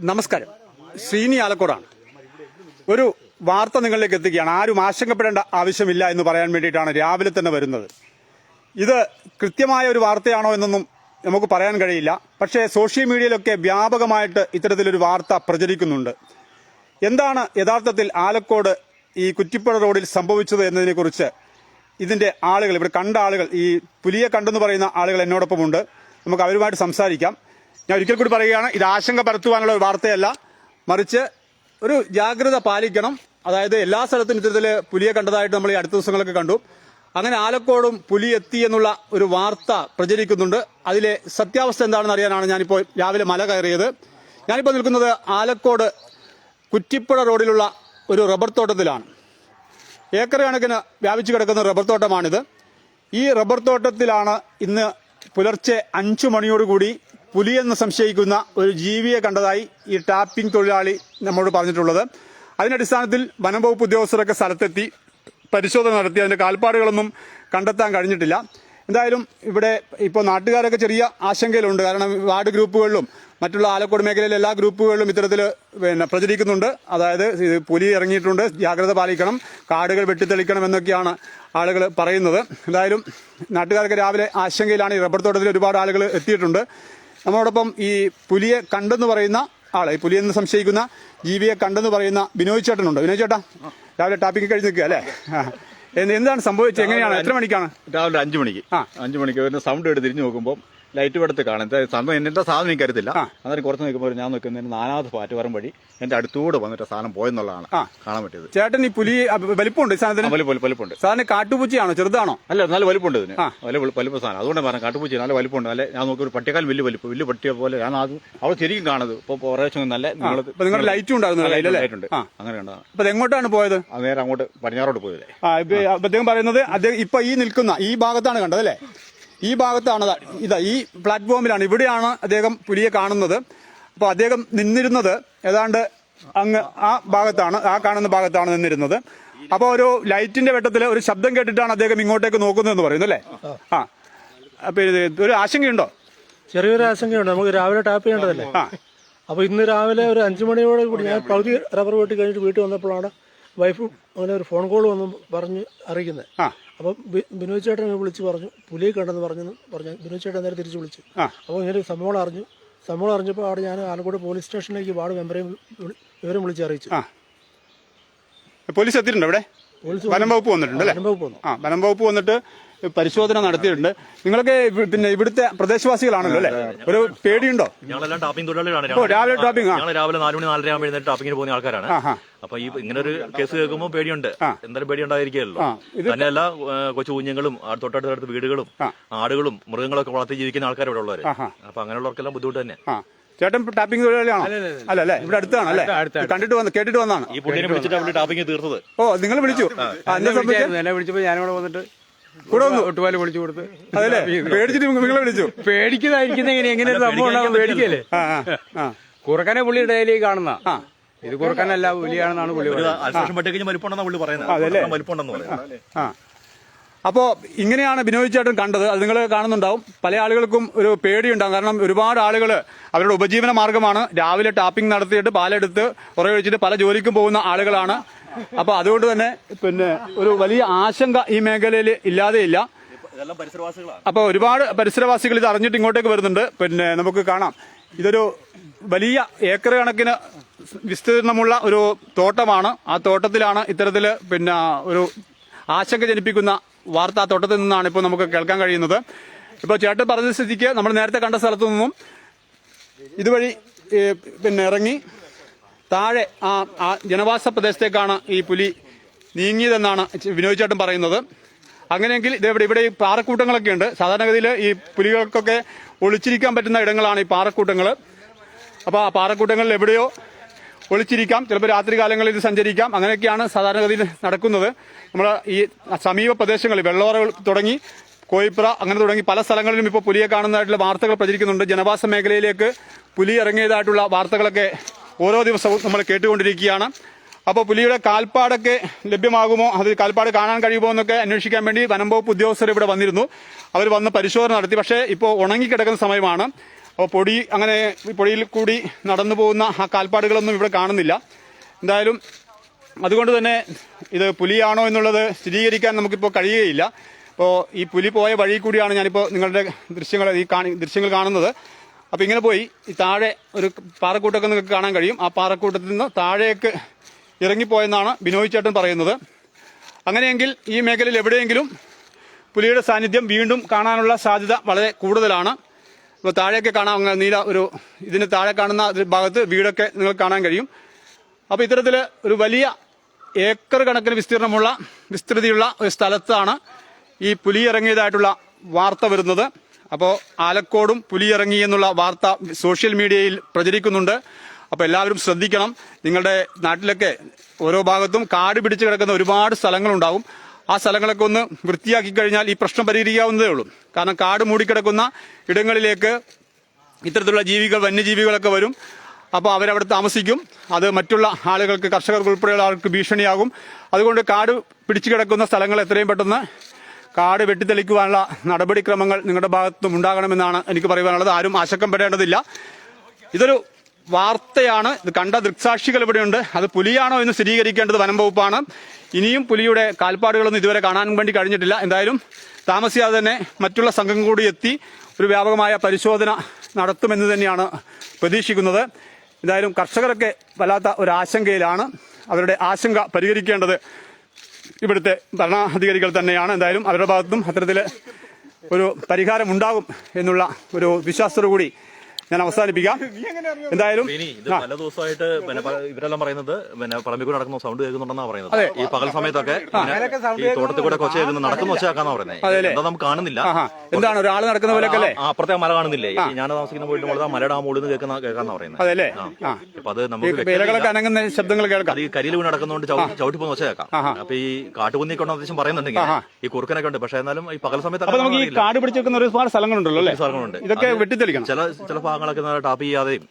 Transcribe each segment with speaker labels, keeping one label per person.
Speaker 1: നമസ്കാരം. ശ്രീനി ആലക്കോടാണ്. ഒരു വാർത്ത നിങ്ങളിലേക്ക് എത്തിക്കുകയാണ്. ആരും ആശങ്കപ്പെടേണ്ട ആവശ്യമില്ല എന്ന് പറയാൻ വേണ്ടിയിട്ടാണ് രാവിലെ തന്നെ വരുന്നത്. ഇത് കൃത്യമായ ഒരു വാർത്തയാണോ എന്നൊന്നും നമുക്ക് പറയാൻ കഴിയില്ല. പക്ഷേ സോഷ്യൽ മീഡിയയിലൊക്കെ വ്യാപകമായിട്ട് ഇത്തരത്തിലൊരു വാർത്ത പ്രചരിക്കുന്നുണ്ട്. എന്താണ് യഥാർത്ഥത്തിൽ ആലക്കോട് ഈ കുറ്റിപ്പുഴ റോഡിൽ സംഭവിച്ചത് എന്നതിനെക്കുറിച്ച് ഇതിന്റെ ആളുകൾ ഇവിടെ കണ്ട ആളുകൾ ഈ പുലിയെ കണ്ടെന്ന് പറയുന്ന ആളുകൾ എന്നോടൊപ്പമുണ്ട് നമുക്ക് അവരുമായിട്ട് സംസാരിക്കാം. ഞാൻ ഒരിക്കൽ കൂടി പറയുകയാണ് ഇത് ആശങ്ക പരത്തുവാനുള്ള ഒരു വാർത്തയല്ല. മറിച്ച് ഒരു ജാഗ്രത പാലിക്കണം. അതായത് എല്ലാ സ്ഥലത്തും ഇത്തരത്തിൽ പുലിയെ കണ്ടതായിട്ട് നമ്മൾ ഈ അടുത്ത ദിവസങ്ങളൊക്കെ കണ്ടു. അങ്ങനെ ആലക്കോടും പുലി എത്തി എന്നുള്ള ഒരു വാർത്ത പ്രചരിക്കുന്നുണ്ട്. അതിലെ സത്യാവസ്ഥ എന്താണെന്ന് അറിയാനാണ് ഞാനിപ്പോൾ രാവിലെ മല കയറിയത്. ഞാനിപ്പോൾ നിൽക്കുന്നത് ആലക്കോട് കുറ്റിപ്പുഴ റോഡിലുള്ള ഒരു റബ്ബർ തോട്ടത്തിലാണ്. ഏക്കർ കണക്കിന് വ്യാപിച്ചു കിടക്കുന്ന റബ്ബർ തോട്ടമാണിത്. ഈ റബ്ബർ തോട്ടത്തിലാണ് ഇന്ന് പുലർച്ചെ അഞ്ചു മണിയോടുകൂടി പുലിയെന്ന് സംശയിക്കുന്ന ഒരു ജീവിയെ കണ്ടതായി ഈ ടാപ്പിംഗ് തൊഴിലാളി നമ്മോട് പറഞ്ഞിട്ടുള്ളത്. അതിന്റെ അടിസ്ഥാനത്തിൽ വനം വകുപ്പ് ഉദ്യോഗസ്ഥരൊക്കെ സ്ഥലത്തെത്തി പരിശോധന നടത്തി. അതിന്റെ കാൽപ്പാടുകളൊന്നും കണ്ടെത്താൻ കഴിഞ്ഞിട്ടില്ല. എന്തായാലും ഇവിടെ ഇപ്പോൾ നാട്ടുകാരൊക്കെ ചെറിയ ആശങ്കയിലുണ്ട്. കാരണം വാർഡ് ഗ്രൂപ്പുകളിലും മറ്റുള്ള ആലക്കോട് മേഖലയിലെ എല്ലാ ഗ്രൂപ്പുകളിലും ഇത്തരത്തിൽ പിന്നെ പ്രചരിക്കുന്നുണ്ട്. അതായത് പുലി ഇറങ്ങിയിട്ടുണ്ട്. ജാഗ്രത പാലിക്കണം. കാടുകൾ വെട്ടിത്തെളിക്കണം എന്നൊക്കെയാണ് ആളുകൾ പറയുന്നത്. എന്തായാലും നാട്ടുകാർക്ക് രാവിലെ ആശങ്കയിലാണ്. ഈ റബ്ബർ തോട്ടത്തിൽ ഒരുപാട് ആളുകൾ എത്തിയിട്ടുണ്ട്. നമ്മോടൊപ്പം ഈ പുലിയെ കണ്ടെന്ന് പറയുന്ന ആളെ ഈ പുലിയെന്ന് സംശയിക്കുന്ന ജീവിയെ കണ്ടെന്ന് പറയുന്ന ബിനോയ് ചേട്ടനുണ്ട്. ബിനോയ് ചേട്ടാ രാവിലെ ടാപ്പിക്ക് കഴിഞ്ഞ് നിൽക്കുക അല്ലേ? എന്താണ് സംഭവിച്ചത്? എങ്ങനെയാണ്? എത്ര മണിക്കാണ്?
Speaker 2: രാവിലെ അഞ്ചു മണിക്ക്.
Speaker 1: ആ.
Speaker 2: അഞ്ചു മണിക്ക് സൗണ്ട് എടുത്ത് തിരിഞ്ഞു നോക്കുമ്പോൾ ലൈറ്റ് എടുത്ത് കാണാം. സംഭവം എന്റെ സാധനം എനിക്കറിയത്തില്ല
Speaker 1: അറിയത്തില്ല.
Speaker 2: അന്നേരം കുറച്ച് നിൽക്കുമ്പോൾ ഞാൻ നിൽക്കുന്നതിന് നാലാമത് പാറ്റുവാരം വഴി എന്റെ അടുത്തൂടെ വന്നിട്ട് സാധനം പോയെന്നുള്ളതാണ്. കാണാൻ പറ്റിയത്.
Speaker 1: ചേട്ടൻ ഈ പുലി വലിപ്പമുണ്ട്
Speaker 2: വലിപ്പമുണ്ട്
Speaker 1: സാധനം കാട്ടുപൂച്ചയാണോ? ചെറുതാണോ?
Speaker 2: അല്ല നല്ല വലിപ്പമുണ്ട് ഇതിന്. നല്ല വലിപ്പ സാധനം. അതുകൊണ്ട് പറഞ്ഞ കാട്ടുപൂച്ച നല്ല വലിപ്പമുണ്ട് നല്ല ഞാൻ നോക്കി ഒരു പട്ടിയേക്കാൾ വലിയ വലിപ്പം. വലിയ പട്ടിയെ പോലെ ഞാൻ അത് അവൾ ശരിക്കും കാണുന്നത്. ഇപ്പൊ പ്രാവശ്യം നല്ല നിങ്ങൾ
Speaker 1: ലൈറ്റും ഉണ്ടായിരുന്നു ലൈറ്റ് അല്ലേ?
Speaker 2: ഉണ്ട്. അങ്ങനെ
Speaker 1: അപ്പൊ എങ്ങോട്ടാണ് പോയത്?
Speaker 2: നേരെ അങ്ങോട്ട് പടിഞ്ഞാറോട്ട്
Speaker 1: പോയത് അദ്ദേഹം പറയുന്നത് അദ്ദേഹം ഇപ്പൊ ഈ നിൽക്കുന്ന ഈ ഭാഗത്താണ് കണ്ടത് അല്ലേ? ഈ ഭാഗത്താണ് ഇതാ ഈ പ്ലാറ്റ്ഫോമിലാണ് ഇവിടെയാണ് അദ്ദേഹം പുലിയെ കാണുന്നത്. അപ്പോൾ അദ്ദേഹം നിന്നിരുന്നത് ഏതാണ്ട് അങ്ങ് ആ ഭാഗത്താണ് ആ കാണുന്ന ഭാഗത്താണ് നിന്നിരുന്നത്. അപ്പോൾ ഒരു ലൈറ്റിന്റെ വെട്ടത്തിൽ ഒരു ശബ്ദം കേട്ടിട്ടാണ് അദ്ദേഹം ഇങ്ങോട്ടേക്ക് നോക്കുന്നതെന്ന് പറയുന്നു അല്ലേ? ആ. അപ്പൊ ഒരു ആശങ്കയുണ്ടോ?
Speaker 3: ചെറിയൊരു ആശങ്കയുണ്ട്. നമുക്ക് രാവിലെ ടാപ്പ് ചെയ്യേണ്ടതല്ലേ?
Speaker 1: അപ്പൊ
Speaker 3: അപ്പോൾ ഇന്ന് രാവിലെ ഒരു അഞ്ചു മണിയോട് കൂടി ഞാൻ പകുതി റബ്ബർ വെട്ടി കഴിഞ്ഞിട്ട് വീട്ടിൽ വന്നപ്പോഴാണ് വൈഫ് അങ്ങനെ ഒരു ഫോൺ കോൾ വന്ന് പറഞ്ഞ് അറിയിക്കുന്നത്.
Speaker 1: ആ.
Speaker 3: അപ്പം ബിനോയ് ചേട്ടനെ വിളിച്ച് പറഞ്ഞു. പുലിയെ കണ്ടെന്ന് പറഞ്ഞു പറഞ്ഞു ബിനോയ് ചേട്ടൻ നേരെ തിരിച്ച് വിളിച്ചു. അപ്പോൾ ഇങ്ങനെ സംഭവം അറിഞ്ഞു. സംഭവം അറിഞ്ഞപ്പോൾ അവിടെ ഞാൻ ആലക്കോട് പോലീസ് സ്റ്റേഷനിലേക്ക് വാർഡ് മെമ്പറേയും വിവരം വിളിച്ച് അറിയിച്ചു.
Speaker 1: പോലീസ് എത്തിയിട്ടുണ്ടോ ഇവിടെ? വനം വകുപ്പ് വന്നിട്ടുണ്ട്
Speaker 3: വനം വകുപ്പ് വന്നു.
Speaker 1: ആ വനം വകുപ്പ് വന്നിട്ട് പരിശോധന നടത്തിയിട്ടുണ്ട്. നിങ്ങളൊക്കെ പിന്നെ ഇവിടുത്തെ പ്രദേശവാസികളാണല്ലോ അല്ലേ? ഒരു പേടിയുണ്ടോ?
Speaker 4: ഞങ്ങളെല്ലാം ടാപ്പിംഗ് തൊഴിലാളികളാണ്.
Speaker 1: രാവിലെ ടാപ്പിംഗ് ആണ്
Speaker 4: ഞങ്ങൾ രാവിലെ നാല് മണി നാലര ആകുമ്പോൾ എഴുന്നേറ്റ് ടാപ്പിങ്ങിന് പോകുന്ന ആൾക്കാരാണ്. അപ്പൊ ഈ ഇങ്ങനെ ഒരു കേസ് കേൾക്കുമ്പോൾ പേടിയുണ്ട്. എന്തായാലും പേടി ഉണ്ടായിരിക്കുമല്ലോ
Speaker 1: ആ, ഇത്
Speaker 4: തന്നെയല്ല കൊച്ചു കുഞ്ഞുങ്ങളും ആ തൊട്ടടുത്തടുത്ത് വീടുകളും. ആടുകളും മൃഗങ്ങളൊക്കെ വളർത്തി ജീവിക്കുന്ന ആൾക്കാർ ഇവിടെ ഉള്ളവര്.
Speaker 1: ആഹാ.
Speaker 4: അപ്പൊ അങ്ങനെയുള്ളവർക്കെല്ലാം ബുദ്ധിമുട്ട് തന്നെ.
Speaker 1: ചേട്ടൻ ടാപ്പിംഗ് തൊഴിലാളിയാണോ? അല്ല അല്ലേ ഇവിടെ അടുത്താണ് അല്ലേ? കണ്ടിട്ട് വന്ന് കേട്ടിട്ട് വന്നാണ്
Speaker 4: ഈ പുള്ളിനെ വിളിച്ചിട്ട് ടാപ്പിംഗ് തീർത്തത്.
Speaker 1: ഓ നിങ്ങൾ വിളിച്ചു.
Speaker 5: എന്നെ വിളിച്ചപ്പോ ഞാനിവിടെ വന്നിട്ട്
Speaker 1: കൂടെ വന്നു
Speaker 5: ഒട്ടുപാൽ വിളിച്ചു കൊടുത്ത്.
Speaker 1: അതല്ലേ? പേടിച്ചിട്ട് നിങ്ങളെ വിളിച്ചു.
Speaker 5: പേടിക്കുന്നതായിരിക്കുന്ന എങ്ങനെ? എങ്ങനെ ഒരു സംഭവം ഉണ്ടാവും പേടിക്കല്ലേ?
Speaker 1: ആ ആ
Speaker 5: കുറുക്കനെ പുള്ളി ഡെയിലി കാണുന്ന. ഇത് കുറുക്കനല്ല പുലിയാണെന്നാണ് പുള്ളി പറയുന്നത്.
Speaker 1: ആ അപ്പോ ഇങ്ങനെയാണ് ബിനോയ് ചേട്ടൻ കണ്ടത്. അത് നിങ്ങൾ കാണുന്നുണ്ടാവും. പല ആളുകൾക്കും ഒരു പേടിയുണ്ടാവും. കാരണം ഒരുപാട് ആളുകൾ അവരുടെ ഉപജീവന മാർഗമാണ് രാവിലെ ടാപ്പിംഗ് നടത്തിയിട്ട് പാലെടുത്ത് ഉറയൊഴിച്ചിട്ട് പല ജോലിക്കും പോകുന്ന ആളുകളാണ്. അപ്പൊ അതുകൊണ്ട് തന്നെ പിന്നെ ഒരു വലിയ ആശങ്ക ഈ മേഖലയിൽ ഇല്ലാതെയില്ല അപ്പൊ ഒരുപാട് പരിസരവാസികൾ ഇത് അറിഞ്ഞിട്ട് ഇങ്ങോട്ടേക്ക് വരുന്നുണ്ട്. പിന്നെ നമുക്ക് കാണാം. ഇതൊരു വലിയ ഏക്കർ കണക്കിന് വിസ്തീർണമുള്ള ഒരു തോട്ടമാണ്. ആ തോട്ടത്തിലാണ് ഇത്തരത്തിൽ പിന്നെ ഒരു ആശങ്ക ജനിപ്പിക്കുന്ന വാർത്ത ആ തോട്ടത്തിൽ നിന്നാണ് ഇപ്പോൾ നമുക്ക് കേൾക്കാൻ കഴിയുന്നത്. ഇപ്പോൾ ചേട്ടൻ പറഞ്ഞ സ്ഥിതിക്ക് നമ്മൾ നേരത്തെ കണ്ട സ്ഥലത്തു നിന്നും ഇതുവഴി പിന്നെ ഇറങ്ങി താഴെ ആ ജനവാസ പ്രദേശത്തേക്കാണ് ഈ പുലി നീങ്ങിയതെന്നാണ് വിനോദ് ചേട്ടൻ പറയുന്നത്. അങ്ങനെയെങ്കിൽ ഇതെവിടെ ഇവിടെ ഈ പാറക്കൂട്ടങ്ങളൊക്കെ ഉണ്ട്. സാധാരണഗതിയിൽ ഈ പുലികൾക്കൊക്കെ ഒളിച്ചിരിക്കാൻ പറ്റുന്ന ഇടങ്ങളാണ് ഈ പാറക്കൂട്ടങ്ങൾ അപ്പോൾ ആ പാറക്കൂട്ടങ്ങളിൽ എവിടെയോ ഒളിച്ചിരിക്കാം. ചിലപ്പോൾ രാത്രി കാലങ്ങളിൽ ഇത് സഞ്ചരിക്കാം. അങ്ങനെയൊക്കെയാണ് സാധാരണഗതിയിൽ നടക്കുന്നത്. നമ്മൾ ഈ സമീപ പ്രദേശങ്ങളിൽ വെള്ളോറകൾ തുടങ്ങി കോയിപ്ര അങ്ങനെ തുടങ്ങി പല സ്ഥലങ്ങളിലും ഇപ്പോൾ പുലിയെ കാണുന്നതായിട്ടുള്ള വാർത്തകൾ പ്രചരിക്കുന്നുണ്ട്. ജനവാസ മേഖലയിലേക്ക് പുലി ഇറങ്ങിയതായിട്ടുള്ള വാർത്തകളൊക്കെ ഓരോ ദിവസവും നമ്മൾ കേട്ടുകൊണ്ടിരിക്കുകയാണ്. അപ്പോൾ പുലിയുടെ കാൽപ്പാടൊക്കെ ലഭ്യമാകുമോ? അത് കാൽപ്പാട് കാണാൻ കഴിയുമോ എന്നൊക്കെ അന്വേഷിക്കാൻ വേണ്ടി വനം വകുപ്പ് ഉദ്യോഗസ്ഥർ ഇവിടെ വന്നിരുന്നു. അവർ വന്ന് പരിശോധന നടത്തി. പക്ഷേ ഇപ്പോൾ ഉണങ്ങിക്കിടക്കുന്ന സമയമാണ്. അപ്പോൾ പൊടി അങ്ങനെ പൊടിയിൽ കൂടി നടന്നു പോകുന്ന ആ കാൽപ്പാടുകളൊന്നും ഇവിടെ കാണുന്നില്ല. എന്തായാലും അതുകൊണ്ട് തന്നെ ഇത് പുലിയാണോ എന്നുള്ളത് സ്ഥിരീകരിക്കാൻ നമുക്കിപ്പോൾ കഴിയുകയില്ല. അപ്പോൾ ഈ പുലി പോയ വഴി കൂടിയാണ് ഞാനിപ്പോൾ നിങ്ങളുടെ ദൃശ്യങ്ങൾ ഈ കാണി ദൃശ്യങ്ങൾ കാണുന്നത്. അപ്പോൾ ഇങ്ങനെ പോയി. ഈ താഴെ ഒരു പാറക്കൂട്ടൊക്കെ നിങ്ങൾക്ക് കാണാൻ കഴിയും. ആ പാറക്കൂട്ടത്തിൽ നിന്ന് താഴേക്ക് ഇറങ്ങിപ്പോയെന്നാണ് ബിനോയ് ചേട്ടൻ പറയുന്നത്. അങ്ങനെയെങ്കിൽ ഈ മേഖലയിൽ എവിടെയെങ്കിലും പുലിയുടെ സാന്നിധ്യം വീണ്ടും കാണാനുള്ള സാധ്യത വളരെ കൂടുതലാണ്. ഇപ്പോൾ താഴെയൊക്കെ കാണാം. നീല ഒരു ഇതിന് താഴെ കാണുന്ന ഭാഗത്ത് വീടൊക്കെ നിങ്ങൾക്ക് കാണാൻ കഴിയും. അപ്പോൾ ഇത്തരത്തിൽ ഒരു വലിയ ഏക്കർ കണക്കിന് വിസ്തീർണമുള്ള വിസ്തൃതിയുള്ള ഒരു സ്ഥലത്താണ് ഈ പുലി ഇറങ്ങിയതായിട്ടുള്ള വാർത്ത വരുന്നത്. അപ്പോൾ ആലക്കോടും പുലിയിറങ്ങി എന്നുള്ള വാർത്ത സോഷ്യൽ മീഡിയയിൽ പ്രചരിക്കുന്നുണ്ട്. അപ്പോൾ എല്ലാവരും ശ്രദ്ധിക്കണം. നിങ്ങളുടെ നാട്ടിലൊക്കെ ഓരോ ഭാഗത്തും കാട് പിടിച്ച് കിടക്കുന്ന ഒരുപാട് സ്ഥലങ്ങളുണ്ടാവും. ആ സ്ഥലങ്ങളൊക്കെ ഒന്ന് വൃത്തിയാക്കി കഴിഞ്ഞാൽ ഈ പ്രശ്നം പരിഹരിക്കാവുന്നതേ ഉള്ളൂ. കാരണം കാട് മൂടിക്കിടക്കുന്ന ഇടങ്ങളിലേക്ക് ഇത്തരത്തിലുള്ള ജീവികൾ വന്യജീവികളൊക്കെ വരും. അപ്പോൾ അവരവിടെ താമസിക്കും. അത് മറ്റുള്ള ആളുകൾക്ക് കർഷകർക്ക് ഉൾപ്പെടെയുള്ള ആൾക്ക് ഭീഷണിയാകും. അതുകൊണ്ട് കാട് പിടിച്ചു കിടക്കുന്ന സ്ഥലങ്ങൾ എത്രയും പെട്ടെന്ന് കാട് വെട്ടിത്തെളിക്കുവാനുള്ള നടപടിക്രമങ്ങൾ നിങ്ങളുടെ ഭാഗത്തും ഉണ്ടാകണമെന്നാണ് എനിക്ക് പറയുവാനുള്ളത്. ആരും ആശങ്കപ്പെടേണ്ടതില്ല ഇതൊരു വാർത്തയാണ്. ഇത് കണ്ട ദൃക്സാക്ഷികൾ ഇവിടെയുണ്ട്. അത് പുലിയാണോ എന്ന് സ്ഥിരീകരിക്കേണ്ടത് വനം വകുപ്പാണ്. ഇനിയും പുലിയുടെ കാൽപ്പാടുകളൊന്നും ഇതുവരെ കാണാൻ വേണ്ടി കഴിഞ്ഞിട്ടില്ല. എന്തായാലും താമസിയാതെ തന്നെ മറ്റുള്ള സംഘം കൂടി എത്തി ഒരു വ്യാപകമായ പരിശോധന നടത്തുമെന്ന് തന്നെയാണ് പ്രതീക്ഷിക്കുന്നത്. എന്തായാലും കർഷകരൊക്കെ വല്ലാത്ത ഒരു ആശങ്കയിലാണ്. അവരുടെ ആശങ്ക പരിഹരിക്കേണ്ടത് ഇവിടുത്തെ ഭരണാധികാരികൾ തന്നെയാണ്. എന്തായാലും അവരുടെ ഭാഗത്തും അത്തരത്തിൽ ഒരു പരിഹാരം ഉണ്ടാകും എന്നുള്ള ഒരു വിശ്വാസത്തോടു കൂടി ഞാൻ അവസാനിപ്പിക്കാം. എന്തായാലും
Speaker 4: ഇനി ഇത്
Speaker 1: ആ,
Speaker 4: പല ദിവസമായിട്ട് പിന്നെ ഇവരെല്ലാം പറയുന്നത് പിന്നെ പറമ്പിൽ കൂടെ നടക്കുന്ന സൗണ്ട് കേൾക്കുന്നുണ്ടെന്നാണ് പറയുന്നത്. ഈ പകൽ സമയത്തൊക്കെ ഈ തോട്ടത്തിൽ കൂടെ കൊച്ച കേൾക്കുന്ന നടക്കുന്ന ഒച്ചയാക്കാന്നാ പറയുന്നത് എന്താ നമുക്ക് കാണുന്നില്ല.
Speaker 1: എന്താണ് ഒരാൾ നടക്കുന്ന പോലെ അല്ലേ?
Speaker 4: അപ്പുറത്തെ മല കാണുന്നില്ലേ? ഞാൻ താമസിക്കുന്ന പോയിട്ട് വളരെ മലയുടെ ആ മുകളിൽ നിന്ന് കേൾക്കുന്ന കേൾക്കാന്നാ പറയുന്നത്
Speaker 1: അതെല്ലേ
Speaker 4: അപ്പൊ അത് നമുക്ക്
Speaker 1: അനങ്ങുന്ന ശബ്ദങ്ങൾ കേൾക്കാം.
Speaker 4: അത് ഈ കരിയിൽ വീണ് നടക്കുന്നതുകൊണ്ട് ചവിട്ടി പോകുന്ന ഒച്ച കേൾക്കാം. അപ്പൊ ഈ കാട്ടുകുന്നി കൊണ്ടോ അത്യാവശ്യം പറയുന്നുണ്ടെങ്കിൽ ഈ കുറുക്കനൊക്കെ ഉണ്ട്. പക്ഷെ എന്നാലും ഈ പകൽ സമയത്ത്
Speaker 1: നമുക്ക് ഈ കാട് പിടിച്ചെടുക്കുന്ന ഒരുപാട് സ്ഥലങ്ങളുണ്ടല്ലോ അല്ലേ?
Speaker 4: സ്ഥലങ്ങളുണ്ട്.
Speaker 1: ഇതൊക്കെ വെട്ടിത്തെളിക്കണം.
Speaker 4: ചില ചില ഭാഗങ്ങളൊക്കെ ടാപ്പ് ചെയ്യാതെയും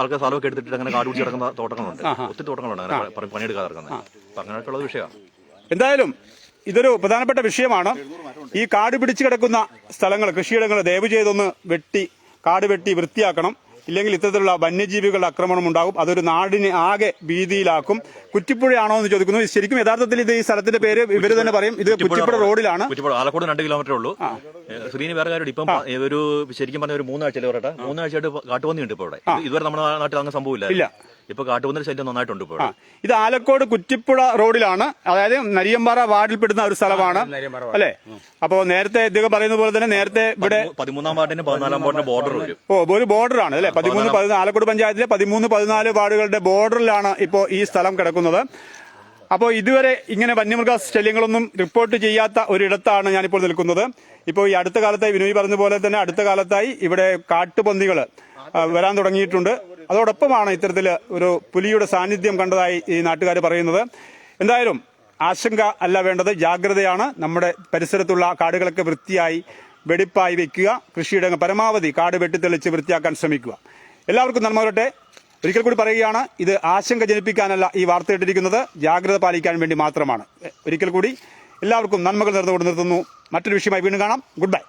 Speaker 4: ആൾക്കാർ സ്ഥലമൊക്കെ എടുത്തിട്ട് അങ്ങനെ കാട് പിടിച്ച് കിടക്കുന്ന തോട്ടങ്ങളുണ്ട്. ഒത്തിരി തോട്ടങ്ങളുണ്ട് അങ്ങനെ പണിയെടുക്കാതെ കിടക്കുന്നത് അപ്പൊ അങ്ങനെയൊക്കെ ഉള്ള വിഷയമാണ്.
Speaker 1: എന്തായാലും ഇതൊരു പ്രധാനപ്പെട്ട വിഷയമാണ്. ഈ കാട് പിടിച്ചു കിടക്കുന്ന സ്ഥലങ്ങൾ കൃഷിയിടങ്ങൾ ദയവ് ചെയ്തൊന്ന് വെട്ടി കാട് വെട്ടി വൃത്തിയാക്കണം. ഇല്ലെങ്കിൽ ഇത്തരത്തിലുള്ള വന്യജീവികളുടെ ആക്രമണം ഉണ്ടാകും. അതൊരു നാടിനെ ആകെ ഭീതിയിലാക്കും. കുറ്റിപ്പുഴയാണോ എന്ന് ചോദിക്കുന്നു. ശരിക്കും യഥാർത്ഥത്തിൽ ഇത് ഈ സ്ഥലത്തിന്റെ പേര് ഇവർ തന്നെ പറയും. ഇത് കുറ്റിപ്പുഴ റോഡിലാണ്.
Speaker 4: കുറ്റിപ്പുഴ ആലക്കോട് രണ്ട് കിലോമീറ്റർ ഉള്ളൂ. ശ്രീനി വേറെ കാര്യം ഇപ്പം ഒരു ശരിക്കും പറഞ്ഞ ഒരു മൂന്നാഴ്ച പറയട്ടെ? മൂന്നാഴ്ചയായിട്ട് കാട്ടുപന്നിയുണ്ട് ഇപ്പോൾ ഇപ്പൊ ഇവിടെ ഇത് ഇതുവരെ നമ്മുടെ നാട്ടിൽ അങ്ങനെ സംഭവമില്ല
Speaker 1: ഇല്ല.
Speaker 4: ഇപ്പൊ കാട്ടുപന്നി ശല്യം നന്നായിട്ടുണ്ട് ഇപ്പോൾ
Speaker 1: ഇത് ആലക്കോട് കുറ്റിപ്പുഴ റോഡിലാണ്. അതായത് നരിയമ്പാറ വാർഡിൽപ്പെടുന്ന ഒരു സ്ഥലമാണ്. അല്ലെ? അപ്പോ നേരത്തെ ഇദ്ദേഹം പറയുന്ന പോലെ തന്നെ നേരത്തെ ഇവിടെ
Speaker 4: പതിമൂന്നാം വാർഡിന് പതിനാലാം വാർഡിന് ബോർഡർ വരും.
Speaker 1: ഓ ഒരു ബോർഡറാണ് അല്ലെ? പതിമൂന്ന് പതിനാല് ആലക്കോട് പഞ്ചായത്തിലെ പതിമൂന്ന് പതിനാല് വാർഡുകളുടെ ബോർഡറിലാണ് ഇപ്പോൾ ഈ സ്ഥലം കിടക്കുന്നത്. അപ്പോൾ ഇതുവരെ ഇങ്ങനെ വന്യമൃഗ ശല്യങ്ങളൊന്നും റിപ്പോർട്ട് ചെയ്യാത്ത ഒരിടത്താണ് ഞാനിപ്പോൾ നിൽക്കുന്നത്. ഇപ്പോൾ ഈ അടുത്ത കാലത്തായി വിനോയ് പറഞ്ഞ പോലെ തന്നെ അടുത്ത കാലത്തായി ഇവിടെ കാട്ടുപന്നികൾ വരാൻ തുടങ്ങിയിട്ടുണ്ട്. അതോടൊപ്പമാണ് ഇത്തരത്തിൽ ഒരു പുലിയുടെ സാന്നിധ്യം കണ്ടതായി ഈ നാട്ടുകാർ പറയുന്നത്. എന്തായാലും ആശങ്ക അല്ല വേണ്ടത് ജാഗ്രതയാണ്. നമ്മുടെ പരിസരത്തുള്ള കാടുകളൊക്കെ വൃത്തിയായി വെടിപ്പായി വെക്കുക. കൃഷിയിടങ്ങൾ പരമാവധി കാട് വെട്ടിത്തെളിച്ച് വൃത്തിയാക്കാൻ ശ്രമിക്കുക. എല്ലാവർക്കും നന്മ വരട്ടെ. ഒരിക്കൽ കൂടി പറയുകയാണ് ഇത് ആശങ്ക ജനിപ്പിക്കാനല്ല ഈ വാർത്ത ഇട്ടിരിക്കുന്നത്. ജാഗ്രത പാലിക്കാൻ വേണ്ടി മാത്രമാണ്. ഒരിക്കൽ കൂടി എല്ലാവർക്കും നന്മകൾ നേർന്നുകൊണ്ട് നിർത്തുന്നു. മറ്റൊരു വിഷയമായി വീണ്ടും കാണാം. Good bye